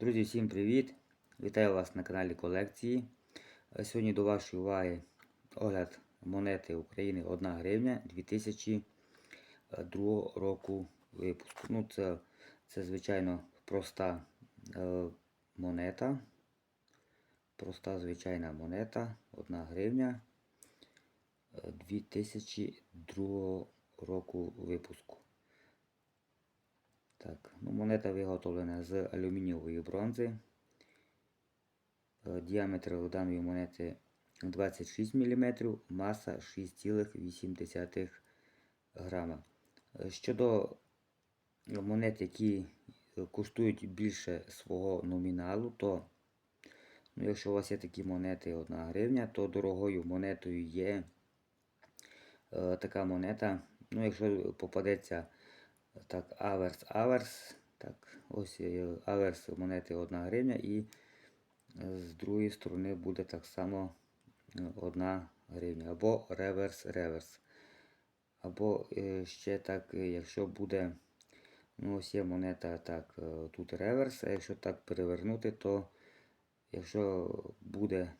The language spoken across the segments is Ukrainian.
Друзі, всім привіт! Вітаю вас на каналі колекції. Е, Сьогодні до вашої уваги огляд монети України 1 гривня 2002 року випуску. Ну, Це, це звичайно, проста е, монета. Проста звичайна монета 1 гривня е, 2002 року випуску. Так, ну, монета виготовлена з алюмінієвої бронзи. Е, Діаметр даної монети 26 мм, маса 6,8 грама. Е, Щодо монет, які коштують більше свого номіналу, то ну, якщо у вас є такі монети 1 гривня, то дорогою монетою є е, така монета. Ну, якщо попадеться так, аверс, аверс. Так, ось е, аверс монети 1 гривня і е, з другої сторони буде так само 1 гривня. Або реверс, реверс. Або е, ще так, е, якщо буде, ну ось є монета так, е, тут реверс, а якщо так перевернути, то якщо буде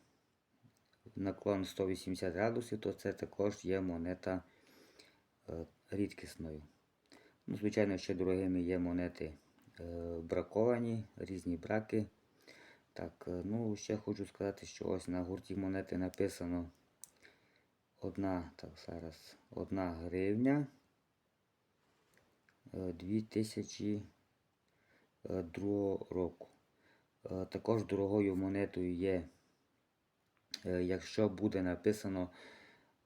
наклон 180 градусів, то це також є монета е, рідкісною. Ну, Звичайно, ще дорогими є монети е, браковані, різні браки. Так, е, ну ще хочу сказати, що ось на гурті монети написано одна, так, зараз, одна гривня е, 2002 року. Е, також дорогою монетою є, якщо буде написано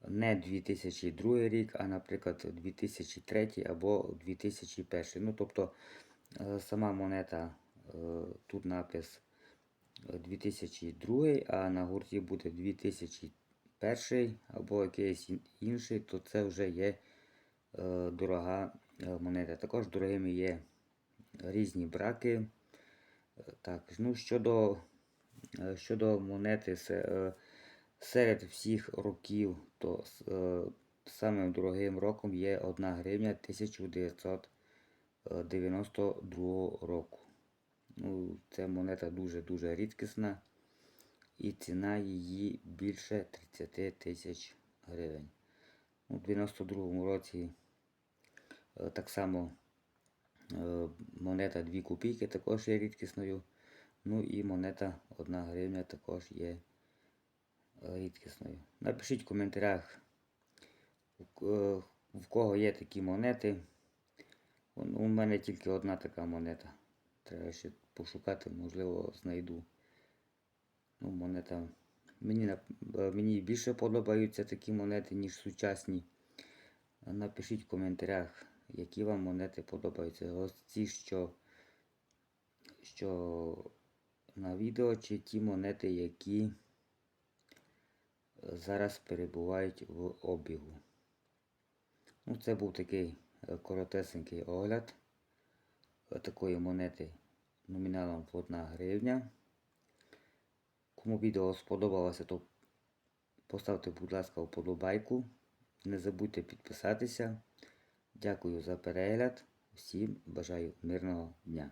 не 2002 рік, а, наприклад, 2003 або 2001. Ну, тобто е, сама монета, е, тут напис 2002, а на гурті буде 2001 або якийсь інший, то це вже є е, дорога е, монета. Також дорогими є різні браки. Е, Так, ну щодо, е, щодо монети, е, Серед всіх років, то е, самим дорогим роком є 1 гривня 1992 року. Ну, Ця монета дуже-дуже рідкісна і ціна її більше 30 тисяч гривень. У 92 році е, так само е, монета 2 копійки також є рідкісною. Ну і монета 1 гривня також є е, рідкісною. Напишіть в коментарях, е, в кого є такі монети. У мене тільки одна така монета. Треба ще пошукати, можливо, знайду. Ну, монета. Мені, е, мені більше подобаються такі монети, ніж сучасні. Напишіть в коментарях, які вам монети подобаються. Ось ці, що, що на відео, чи ті монети, які зараз перебувають в обігу. Ну, це був такий е, коротесенький огляд е, такої монети номіналом в 1 гривня. Кому відео сподобалося, то поставте, будь ласка, вподобайку. Не забудьте підписатися. Дякую за перегляд. Всім бажаю мирного дня.